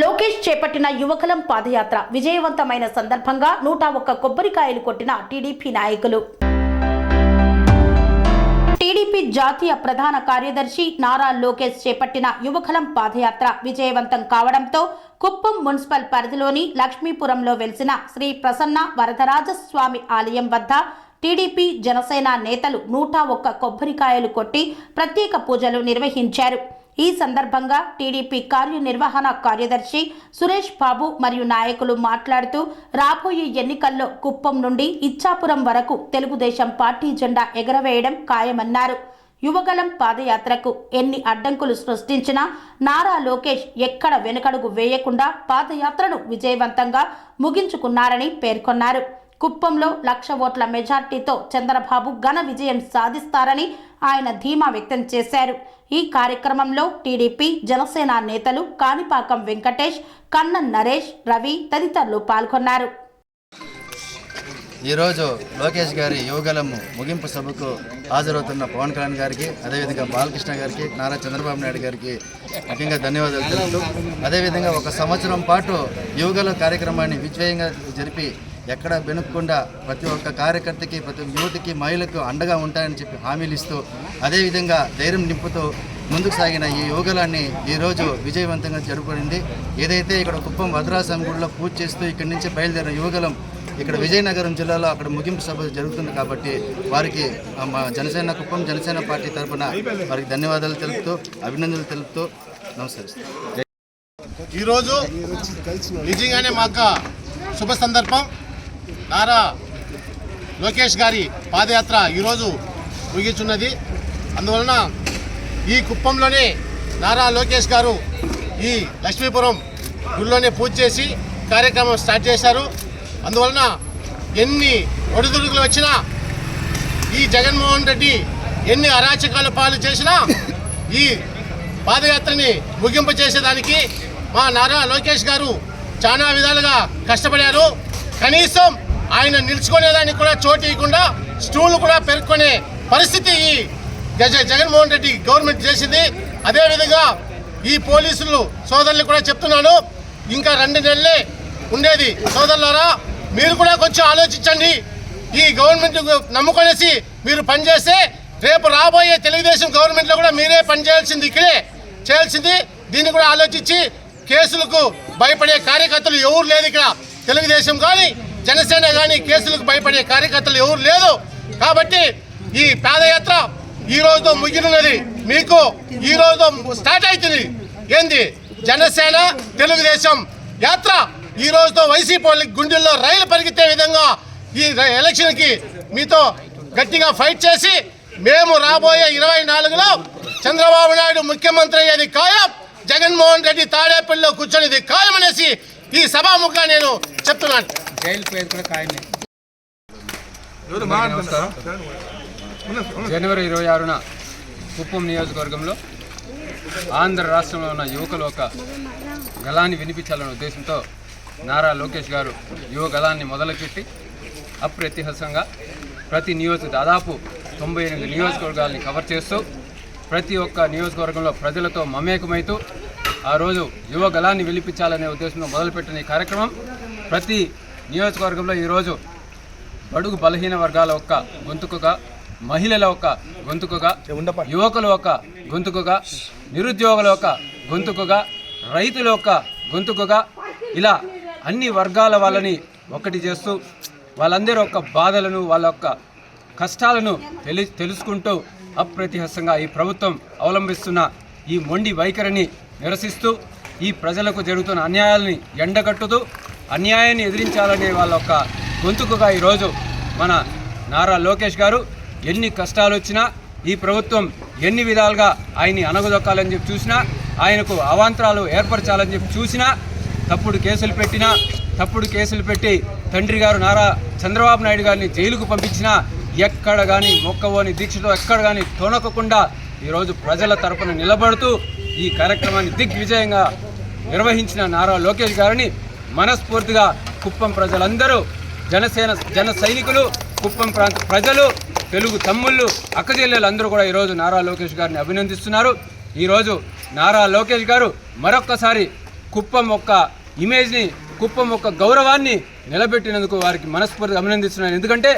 లోకేష్ చేపట్టిన యువకలం పాదయాత్ర విజయవంతమైన సందర్భంగా నూట ఒక్క కొబ్బరికాయలు కొట్టిన టీడీపీ నాయకులు. టీడీపీ జాతీయ ప్రధాన కార్యదర్శి నారా లోకేష్ చేపట్టిన యువకలం పాదయాత్ర విజయవంతం కావడంతో కుప్పం మున్సిపల్ పరిధిలోని లక్ష్మీపురంలో వెలిసిన శ్రీ ప్రసన్న వరదరాజస్వామి ఆలయం వద్ద టీడీపీ జనసేన నేతలు నూట ఒక్క కొబ్బరికాయలు కొట్టి ప్రత్యేక పూజలు నిర్వహించారు. ఈ సందర్భంగా టీడీపీ కార్యనిర్వహణ కార్యదర్శి సురేష్ బాబు మరియు నాయకులు మాట్లాడుతూ రాబోయే ఎన్నికల్లో కుప్పం నుండి ఇచ్చాపురం వరకు తెలుగుదేశం పార్టీ జెండా ఎగరవేయడం ఖాయమన్నారు. యువగలం పాదయాత్రకు ఎన్ని అడ్డంకులు సృష్టించినా నారా లోకేష్ ఎక్కడ వెనుకడుగు వేయకుండా పాదయాత్రను విజయవంతంగా ముగించుకున్నారని పేర్కొన్నారు. కుప్పంలో లక్ష ఓట్ల మెజార్టీతో చంద్రబాబు ఘన విజయం సాధిస్తారని ఆయన ధీమా వ్యక్తం చేశారు. ఈ కార్యక్రమంలో టీడీపీ జనసేన నేతలు కాణిపాకం వెంకటేష్ కన్నన్ నరేష్ రవి తదితరులు పాల్గొన్నారు. ఈరోజు లోకేష్ గారి యువగలము ముగింపు సభకు హాజరవుతున్న పవన్ కళ్యాణ్ గారికి అదేవిధంగా బాలకృష్ణ గారికి నారా చంద్రబాబు నాయుడు గారికి ముఖ్యంగా ధన్యవాదాలు తెలుపుతూ అదేవిధంగా ఒక సంవత్సరం పాటు యువగల కార్యక్రమాన్ని విజయంగా జరిపి ఎక్కడ వెనుక్కుండా ప్రతి ఒక్క కార్యకర్తకి ప్రతి ఒక్క యువతికి మహిళకు అండగా ఉంటాయని చెప్పి హామీలు ఇస్తూ అదేవిధంగా ధైర్యం నింపుతూ ముందుకు సాగిన ఈ యోగలాన్ని ఈరోజు విజయవంతంగా జరుపుకుంది. ఏదైతే ఇక్కడ కుప్పం భద్రాస్వామి గుడిలో పూజ చేస్తూ ఇక్కడి నుంచి బయలుదేరిన యోగలం ఇక్కడ విజయనగరం జిల్లాలో అక్కడ ముగింపు సభ జరుగుతుంది కాబట్టి వారికి మా జనసేన కుప్పం జనసేన పార్టీ తరఫున వారికి ధన్యవాదాలు తెలుపుతూ అభినందనలు తెలుపుతూ నమస్కరిస్తాను ఈరోజు నిజంగానే మాకు శుభ సందర్భం. నారా లోకేష్ గారి పాదయాత్ర ఈరోజు ముగించున్నది అందువలన ఈ కుప్పంలోనే నారా లోకేష్ గారు ఈ లక్ష్మీపురం గుడిలోనే పూజ చేసి కార్యక్రమం స్టార్ట్ చేశారు. అందువలన ఎన్ని ఒడిదుడుకులు వచ్చినా ఈ జగన్మోహన్ రెడ్డి ఎన్ని అరాచకాల పాలు చేసినా ఈ పాదయాత్రని ముగింపు చేసేదానికి మా నారా లోకేష్ గారు చాలా విధాలుగా కష్టపడారు. కనీసం ఆయన నిలుచుకునేదానికి కూడా చోటు ఇవ్వకుండా స్టూలు కూడా పెరుక్కునే పరిస్థితి ఈ గజ జగన్మోహన్ రెడ్డి గవర్నమెంట్ చేసింది. అదేవిధంగా ఈ పోలీసులు సోదరులు కూడా చెప్తున్నాను. ఇంకా రెండు నెలలే ఉండేది. సోదరులారా మీరు కూడా కొంచెం ఆలోచించండి. ఈ గవర్నమెంట్ నమ్ముకొనేసి మీరు పనిచేస్తే రేపు రాబోయే తెలుగుదేశం గవర్నమెంట్లో కూడా మీరే పనిచేయాల్సింది ఇక్కడే చేయాల్సింది. దీన్ని కూడా ఆలోచించి కేసులకు భయపడే కార్యకర్తలు ఎవరు లేదు ఇక్కడ తెలుగుదేశం కానీ జనసేన కానీ కేసులకు భయపడే కార్యకర్తలు ఎవరు లేదు కాబట్టి ఈ పాదయాత్ర ఈ రోజుతో ముగినున్నది మీకు ఈ రోజు స్టార్ట్ అవుతుంది. ఏంది? జనసేన తెలుగుదేశం యాత్ర. ఈ రోజుతో వైసీపీ వాళ్ళకి గుండెల్లో రైలు పరిగెత్తే విధంగా ఈ ర- ఎలక్షన్కి మీతో గట్టిగా ఫైట్ చేసి మేము రాబోయే ఇరవై నాలుగులో చంద్రబాబు నాయుడు ముఖ్యమంత్రి అయ్యేది ఖాయం. జగన్మోహన్ రెడ్డి తాడేపల్లిలో కూర్చొనిది ఖాయం అనేసి ఈ సభాముఖంగా నేను చెప్తున్నాను. జైలు పేరు కూడా ఖాయమే. జనవరి ఇరవై ఆరున కుప్పం నియోజకవర్గంలో ఆంధ్ర రాష్ట్రంలో ఉన్న యువకులు ఒక గలాన్ని వినిపించాలనే ఉద్దేశంతో నారా లోకేష్ గారు యువ గలాన్ని మొదలుపెట్టి అప్రత్యహసంగా ప్రతి నియోజక దాదాపు తొంభై ఎనిమిది నియోజకవర్గాల్ని కవర్ చేస్తూ ప్రతి ఒక్క నియోజకవర్గంలో ప్రజలతో మమేకమైతూ ఆ రోజు యువ గలాన్ని వెలిపించాలనే ఉద్దేశంతో మొదలుపెట్టిన ఈ కార్యక్రమం ప్రతి నియోజకవర్గంలో ఈరోజు బడుగు బలహీన వర్గాల ఒక్క గొంతుకుగా మహిళల ఒక గొంతుకుగా యువకుల ఒక గొంతుకుగా నిరుద్యోగుల ఒక గొంతుకుగా రైతుల ఒక గొంతుకుగా ఇలా అన్ని వర్గాల వాళ్ళని ఒకటి చేస్తూ వాళ్ళందరి యొక్క బాధలను వాళ్ళ యొక్క కష్టాలను తెలి తెలుసుకుంటూ అప్రతిహస్తంగా ఈ ప్రభుత్వం అవలంబిస్తున్న ఈ మొండి వైఖరిని నిరసిస్తూ ఈ ప్రజలకు జరుగుతున్న అన్యాయాలని ఎండగట్టుతూ అన్యాయాన్ని ఎదిరించాలనే వాళ్ళ యొక్క గొంతుకుగా ఈరోజు మన నారా లోకేష్ గారు ఎన్ని కష్టాలు వచ్చినా ఈ ప్రభుత్వం ఎన్ని విధాలుగా ఆయన్ని అనగదొక్కాలని చెప్పి చూసినా ఆయనకు అవాంతరాలు ఏర్పరచాలని చెప్పి చూసినా తప్పుడు కేసులు పెట్టినా తప్పుడు కేసులు పెట్టి తండ్రి గారు నారా చంద్రబాబు నాయుడు గారిని జైలుకు పంపించినా ఎక్కడ కానీ మొక్కవోని దీక్షతో ఎక్కడ కానీ తొనకకుండా ఈరోజు ప్రజల తరపున నిలబడుతూ ఈ కార్యక్రమాన్ని దిగ్విజయంగా నిర్వహించిన నారా లోకేష్ గారిని మనస్ఫూర్తిగా కుప్పం ప్రజలందరూ జనసేన జన సైనికులు కుప్పం ప్రాంత ప్రజలు తెలుగు తమ్ముళ్ళు అక్కజెల్లెలు అందరూ కూడా ఈరోజు నారా లోకేష్ గారిని అభినందిస్తున్నారు. ఈరోజు నారా లోకేష్ గారు మరొక్కసారి కుప్పం యొక్క ఇమేజ్ని కుప్పం యొక్క గౌరవాన్ని నిలబెట్టినందుకు వారికి మనస్ఫూర్తిగా అభినందిస్తున్నాను. ఎందుకంటే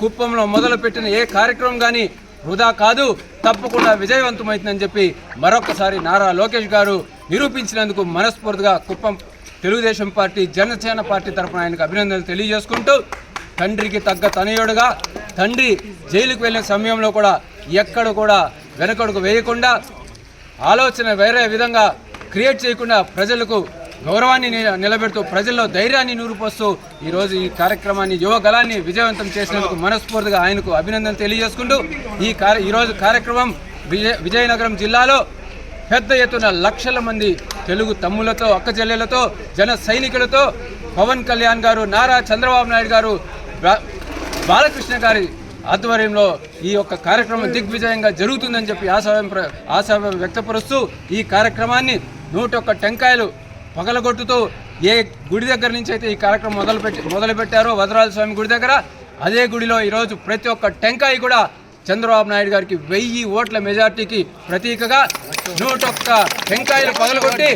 కుప్పంలో మొదలుపెట్టిన ఏ కార్యక్రమం కానీ వృధా కాదు. తప్పకుండా విజయవంతమవుతుందని చెప్పి మరొకసారి నారా లోకేష్ గారు నిరూపించినందుకు మనస్ఫూర్తిగా కుప్పం తెలుగుదేశం పార్టీ జనసేన పార్టీ తరఫున ఆయనకు అభినందనలు తెలియజేసుకుంటూ తండ్రికి తగ్గ తనయుడుగా తండ్రి జైలుకు వెళ్ళిన సమయంలో కూడా ఎక్కడ కూడా వెనకడుకు వేయకుండా ఆలోచన వేరే విధంగా క్రియేట్ చేయకుండా ప్రజలకు గౌరవాన్ని నిలబెడుతూ ప్రజల్లో ధైర్యాన్ని నూరుపోస్తూ ఈరోజు ఈ కార్యక్రమాన్ని యువ గలాన్ని విజయవంతం చేసినందుకు మనస్ఫూర్తిగా ఆయనకు అభినందన తెలియజేసుకుంటూ ఈ కార్య ఈరోజు కార్యక్రమం విజయ విజయనగరం జిల్లాలో పెద్ద ఎత్తున లక్షల మంది తెలుగు తమ్ములతో అక్క చెల్లెలతో జన సైనికులతో పవన్ కళ్యాణ్ గారు నారా చంద్రబాబు నాయుడు గారు బాలకృష్ణ గారి ఆధ్వర్యంలో ఈ యొక్క కార్యక్రమం దిగ్విజయంగా జరుగుతుందని చెప్పి ఆశాభావం ప్ర- వ్యక్తపరుస్తూ ఈ కార్యక్రమాన్ని నూట ఒక్క టెంకాయలు పగలగొట్టుతూ ఏ గుడి దగ్గర నుంచి అయితే ఈ కార్యక్రమం మొదలుపెట్టి మొదలుపెట్టారో వదరాజ స్వామి గుడి దగ్గర అదే గుడిలో ఈరోజు ప్రతి ఒక్క టెంకాయ కూడా చంద్రబాబు నాయుడు గారికి వెయ్యి ఓట్ల మెజార్టీకి ప్రతీకగా నూట ఒక్క టెంకాయలు పగలగొట్టి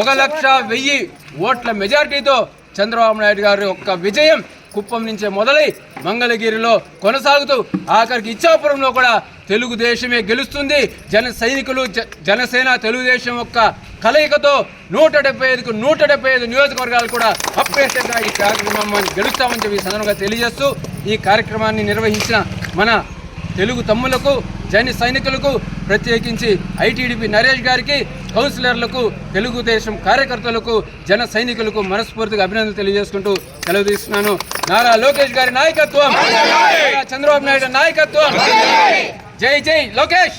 ఒక లక్ష వెయ్యి ఓట్ల మెజార్టీతో చంద్రబాబు నాయుడు గారి యొక్క విజయం కుప్పం నుంచే మొదలై మంగళగిరిలో కొనసాగుతూ ఆఖరికి ఇచ్చాపురంలో కూడా తెలుగుదేశమే గెలుస్తుంది. జన సైనికులు జ- జనసేన తెలుగుదేశం యొక్క కలయికతో నూట డెబ్బై ఐదుకు నూట డెబ్బై ఐదు నియోజకవర్గాలు కూడా అప్రేషన్గా ఈ కార్యక్రమాన్ని గెలుస్తామని చెప్పి సందర్భంగా తెలియజేస్తూ ఈ కార్యక్రమాన్ని నిర్వహించిన మన తెలుగు తమ్ములకు జైన సైనికులకు ప్రత్యేకించి ఐటీడీపీ నరేష్ గారికి కౌన్సిలర్లకు తెలుగుదేశం కార్యకర్తలకు జన సైనికులకు మనస్ఫూర్తిగా అభినందనలు తెలియజేసుకుంటూ సెలవు తీసుకున్నాను నారా లోకేష్ గారి నాయకత్వం. నారా చంద్రబాబు నాయుడు నాయకత్వం. జై జై! Lokesh!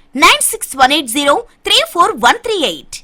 Nine six one eight zero three four one three eight